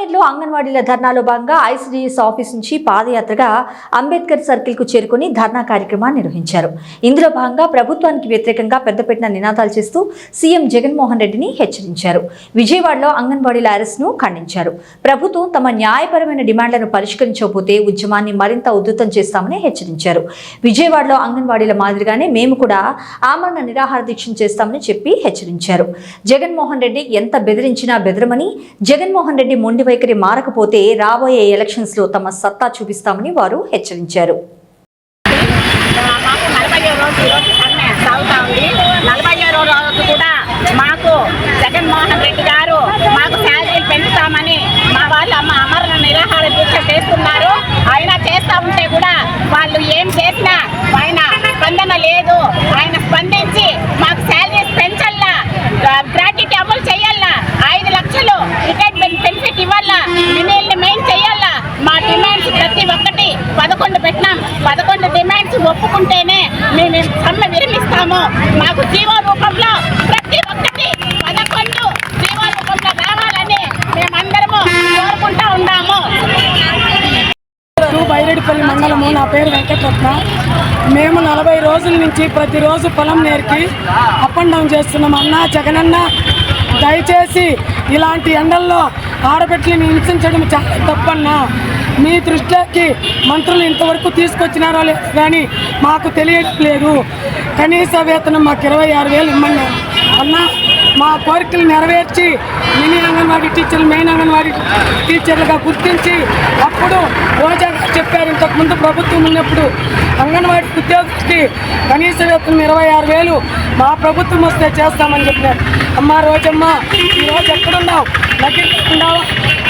అంగన్వాడీల ధర్నాలో భాగంగా ఐసీడీఎస్ ఆఫీస్ నుంచి పాదయాత్రగా అంబేద్కర్ సర్కిల్కు చేరుకుని ధర్నా కార్యక్రమాన్ని నిర్వహించారు. ఇందులో భాగంగా ప్రభుత్వానికి వ్యతిరేకంగా పెద్దపెట్టిన నినాదాలు చేస్తూ సీఎం జగన్మోహన్ రెడ్డిని హెచ్చరించారు. విజయవాడలో అంగన్వాడీల అరెస్ట్ను ఖండించారు. ప్రభుత్వం తమ న్యాయపరమైన డిమాండ్లను పరిష్కరించకపోతే ఉద్యమాన్ని మరింత ఉధృతం చేస్తామని హెచ్చరించారు. విజయవాడలో అంగన్వాడీల మాదిరిగానే మేము కూడా ఆమరణ నిరాహార దీక్షను చేస్తామని చెప్పి హెచ్చరించారు. జగన్మోహన్ రెడ్డి ఎంత బెదిరించినా బెదరమని జగన్మోహన్ రెడ్డి మొండి వైఖరి మారకపోతే రాబోయే ఎలక్షన్స్లో తమ సత్తా చూపిస్తామని వారు హెచ్చరించారు. మాకు నలభై రోజు కూడా మాకు జగన్మోహన్ రెడ్డి గారు మాకు శాలరీలు పెంచుతామని మా వాళ్ళు అమ్మ అమరణ నిరాహార దీక్ష చేస్తున్నారు. ఆయన చేస్తా ఉంటే కూడా వాళ్ళు ఏం చేసినా ఆయన స్పందన లేదు ఆయన స్పందించి మాకు శాలరీస్ పెంచల్లా గ్రాట్యుటీ అమలు చేయాలా ఐదు లక్షలు రిటైర్మెంట్ బెనిఫిట్ ఇవ్వాలా మినిల్ని మెయిన్ చేయాలా మా డిమాండ్స్ ప్రతి ఒక్కటి పదకొండు పెట్టినాం. పదకొండు డిమాండ్స్ ఒప్పుకుంటేనే మేము సమ్మె విరమిస్తాము మాకు జీవో రూపంలో ప్రతి ఒక్కటి పదకొండు జీవో రూపంలో రావాలని మేమందరము కోరుకుంటా ఉన్నాము. బైరెడ్డిపల్లి మండలము నా పేరు వెంకటరత్న. మేము నలభై రోజుల నుంచి ప్రతిరోజు పొలం నేరికి అప్ అండ్ డౌన్ చేస్తున్నాం. అన్న జగనన్న దయచేసి ఇలాంటి ఎండల్లో ఆడబిడ్డలను హింసించడం చాలా తప్పన్నా. మీ దృష్టికి మంత్రులు ఇంతవరకు తీసుకొచ్చినారో లేదు కానీ మాకు తెలియట్లేదు. కనీస వేతనం మాకు ఇరవై ఆరు వేలు ఇమ్మన్నా. అన్న మా కోరికలు నెరవేర్చి మినీ అంగన్వాడీ టీచర్లు మెయిన్ అంగన్వాడీ టీచర్లుగా గుర్తించి అప్పుడు రోజా చెప్పారు ఇంతకుముందు ప్రభుత్వం ఉన్నప్పుడు అంగన్వాడీ ఉద్యోగికి కనీస వేతనం ఇరవై ఆరు వేలు మా ప్రభుత్వం వస్తే చేస్తామని చెప్పినారు అమ్మ రోజమ్మ ఈరోజు ఎక్కడున్నావు? నగిరిలో ఉండవా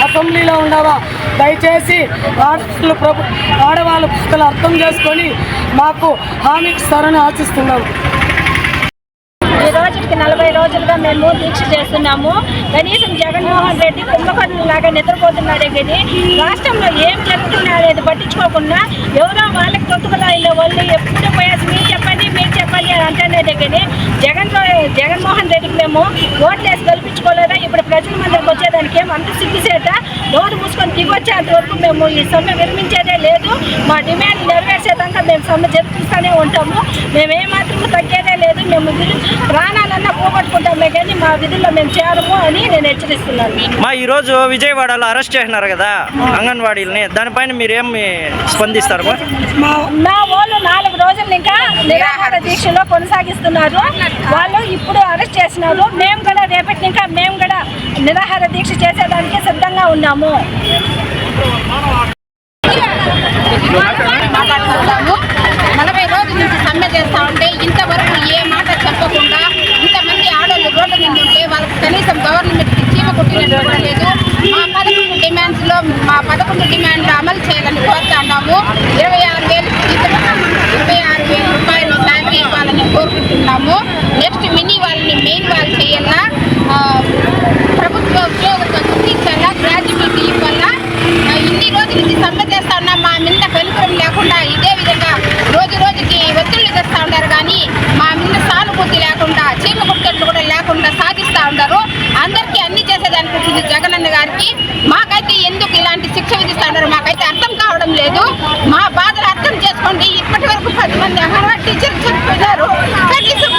అసెంబ్లీలో ఉండవా? దయచేసి ఆడవాళ్ళు ప్రభు ఆడవాళ్ళ బాధలు అర్థం చేసుకొని మాకు హామీ ఇస్తారని ఆశిస్తున్నాము ఈ రోజుకి నలభై రోజులుగా మేము దీక్ష చేస్తున్నాము. కనీసం జగన్మోహన్ రెడ్డి కుంభకర్ణులు లాగా నిద్రపోతున్నాడే కానీ రాష్ట్రంలో ఏం జరుగుతున్నా అనేది పట్టించుకోకుండా ఎవరో వాళ్ళకి తొత్తుకులాయిన వాళ్ళు ఎప్పుడు పోయేసి అంటేనే కానీ జగన్ జగన్మోహన్ రెడ్డికి మేము ఓట్లేసి గెలిపించుకోలేదా? ఇప్పుడు ప్రజల మందికి వచ్చేదానికి అంత సిగ్గుసేట నోరు మూసుకొని దిగొచ్చేంత వరకు మేము ఈ సమ్మె విరమించేదే లేదు. మా డిమాండ్ నెరవేర్చేదాకా మేము సమ్మె జరిపిస్తూనే ఉంటాము. మేము ఏమాత్రం తగ్గేదే లేదు. మేము ప్రాణాలన్నా పోగొట్టుకుంటామే కానీ మా విధుల్లో మేము చేరము అని నేను హెచ్చరిస్తున్నాను. మా ఈరోజు విజయవాడలో అరెస్ట్ చేసినారు కదా అంగన్వాడీలని. దానిపైన మీరేం స్పందిస్తారు? మా? వాళ్ళు నాలుగు రోజులు ఇంకా కొనసాగిస్తున్నారు. వాళ్ళు ఇప్పుడు అరెస్ట్ చేసినారు. మేము కూడా రేపటి ఇంకా మేము కూడా నిరాహార దీక్ష చేసేదానికి సిద్ధంగా ఉన్నాము. మాట్లాడుతున్నాము నలభై రోజుల నుంచి సమ్మె చేస్తా ఉంటే ఇంతవరకు ఏ మాట చెప్పకుండా ఇంతమంది ఆడవాళ్ళు రోడ్డు మీద ఉంటే వాళ్ళకి కనీసం గవర్నమెంట్ చీమ కొట్టినట్టు కూడా లేదు మా పదకొండు డిమాండ్స్లో మా పదకొండు డిమాండ్లు అమలు చేయాలని కోరుతా ఉన్నాము ఇరవై ఆరు వేలు ఇరవై ఆరు వేల రూపాయలు శాలరీ ఇవ్వాలని కోరుకుంటున్నాము. నెక్స్ట్ మినీ వాళ్ళని మెయిన్ వాళ్ళు చేయాలా? ప్రభుత్వ ఉద్యోగులతో గుర్తించాలా గ్రాడ్యుయేట్ ఇవ్వాలా? ఇన్ని రోజుల నుంచి సమ్మె చేస్తా ఉన్నా మా మీద వెలుగురం లేకుండా ఇదే విధంగా రోజు రోజుకి ఒత్తిళ్ళు తెస్తా ఉన్నారు. కానీ మా మీద సానుభూతి లేకుండా చీమ కుట్టట్లు కూడా లేకుండా సాధిస్తూ ఉంటారు అందరికీ అన్ని చేసేదానికి వచ్చింది జగనన్న గారికి. మాకైతే ఎందుకు ఇలాంటి శిక్ష విధిస్తా ఉన్నారు? మాకైతే అర్థం కావడం లేదు. మా బాధ అర్థం చేసుకోండి ఇప్పటి వరకు పది మంది అంగన్వాడీ టీచర్లు చనిపోయినారు కనీసం